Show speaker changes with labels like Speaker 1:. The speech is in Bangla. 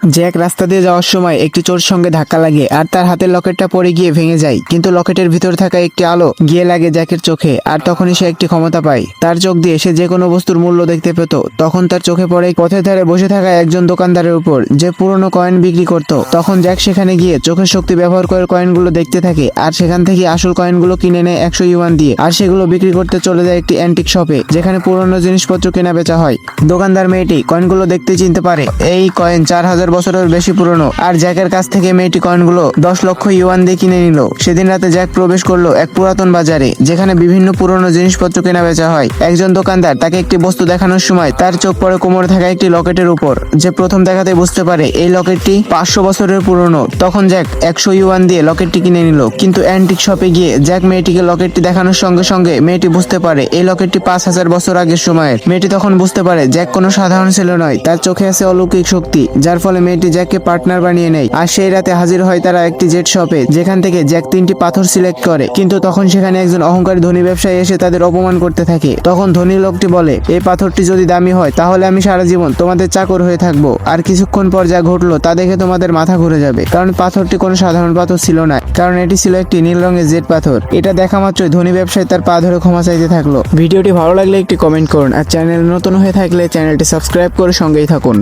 Speaker 1: জ্যাক রাস্তা দিয়ে যাওয়ার সময় একটি চোর সঙ্গে ধাক্কা লাগে আর তার হাতের লকেটটা পড়ে গিয়ে ভেঙে যায়। কিন্তু লকেটের ভিতর থাকা একটি আলো গিয়ে লাগে জ্যাকের চোখে আর তখনই সে একটি ক্ষমতা পায়। তার চোখ দিয়ে সে যে কোনো বস্তুর মূল্য দেখতে পেত। তখন তার চোখে পড়ে পথের ধারে বসে থাকা একজন দোকানদারের উপর যে পুরনো কয়েন বিক্রি করত। তখন জ্যাক সেখানে গিয়ে চোখের শক্তি ব্যবহার করে কয়েনগুলো দেখতে থাকে আর সেখান থেকে আসল কয়েনগুলো কিনে নেয় একশো ইউয়ান দিয়ে। আর সেগুলো বিক্রি করতে চলে যায় একটি অ্যান্টিক শপে, যেখানে পুরনো জিনিসপত্র কেনা বেচা হয়। দোকানদার মেয়েটি কয়েনগুলো দেখতে চিনতে পারে। এই কয়েন চার হাজার বছরের বেশি পুরনো। আর জ্যাকের কাছ থেকে মেয়েটি কয়েনগুলো দশ লক্ষ ইউয়ান দিয়ে কিনে নিল। সেদিন রাতে জ্যাক প্রবেশ করল এক পুরাতন বাজারে, যেখানে বিভিন্ন পুরনো জিনিসপত্র কেনা বেচা হয়। একজন দোকানদার তাকে একটি বস্তু দেখানোর সময় তার চোখ পড়ে কোমরে থাকা একটি লকেটের উপর। যে প্রথম দেখাতে বুঝতে পারে এই লকেটটি পাঁচশো বছরের পুরনো। তখন জ্যাক একশো ইউয়ান দিয়ে লকেটটি কিনে নিল। কিন্তু অ্যান্টিক শপে গিয়ে জ্যাক মেয়েটিকে লকেটটি দেখানোর সঙ্গে সঙ্গে মেয়েটি বুঝতে পারে এই লকেটটি পাঁচ হাজার বছর আগের সময়ের। মেয়েটি তখন বুঝতে পারে জ্যাক কোনো সাধারণ ছেলে নয়, তার চোখে আছে অলৌকিক শক্তি, যার ফলে মেয়েটি জ্যাককে পার্টনার বানিয়ে নেয়। আর সেই রাতে হাজির হয় তারা একটি জেট শপে, যেখান থেকে জ্যাক তিনটি পাথর সিলেক্ট করে। কিন্তু তখন সেখানে একজন অহংকারী ধনী ব্যবসায়ী এসে তাদের অপমান করতে থাকে। তখন ধনী লোকটি বলে এই পাথরটি যদি দামি হয়, তাহলে আমি সারা জীবন তোমাদের চাকর হয়ে থাকব। আর কিছুক্ষণ পর যা ঘটলো, তা দেখে তোমাদের মাথা ঘুরে যাবে। কারণ পাথরটি কোনো সাধারণ পাথর ছিল না, কারণ এটি ছিল একটি নীল রঙের জেট পাথর। এটা দেখা মাত্রই ধনী ব্যবসায়ী তার পা ধরে ক্ষমা চাইতে থাকল। ভিডিওটি ভালো লাগলে একটি কমেন্ট করুন, আর চ্যানেল নতুন হয়ে থাকলে চ্যানেলটি সাবস্ক্রাইব করে সঙ্গেই থাকুন।